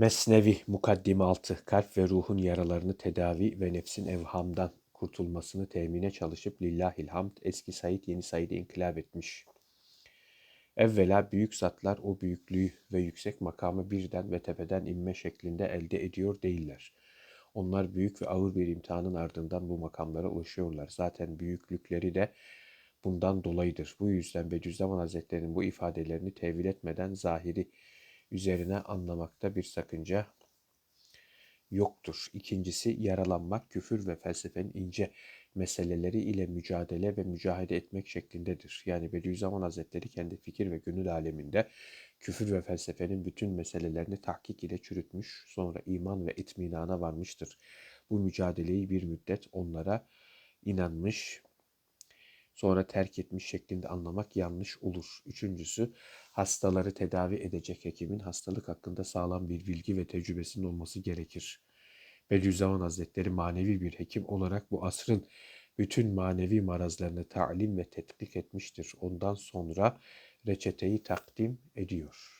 Mesnevi Mukaddim 6 Kalp ve ruhun yaralarını tedavi ve nefsin evhamdan kurtulmasını temine çalışıp lillahil hamd eski Said yeni Said'e inkılap etmiş. Evvela büyük zatlar o büyüklüğü ve yüksek makamı birden ve tepeden inme şeklinde elde ediyor değiller. Onlar büyük ve ağır bir imtihanın ardından bu makamlara ulaşıyorlar. Zaten büyüklükleri de bundan dolayıdır. Bu yüzden Bediüzzaman Hazretleri'nin bu ifadelerini tevil etmeden zahiri üzerine anlamakta bir sakınca yoktur. İkincisi yaralanmak küfür ve felsefenin ince meseleleri ile mücadele ve mücahede etmek şeklindedir. Yani Bediüzzaman Hazretleri kendi fikir ve gönül aleminde küfür ve felsefenin bütün meselelerini tahkik ile çürütmüş, sonra iman ve itminana varmıştır. Bu mücadeleyi bir müddet onlara inanmış, sonra terk etmiş şeklinde anlamak yanlış olur. Üçüncüsü, hastaları tedavi edecek hekimin hastalık hakkında sağlam bir bilgi ve tecrübesinin olması gerekir. Bediüzzaman Hazretleri manevi bir hekim olarak bu asrın bütün manevi marazlarını talim ve tetkik etmiştir. Ondan sonra reçeteyi takdim ediyor.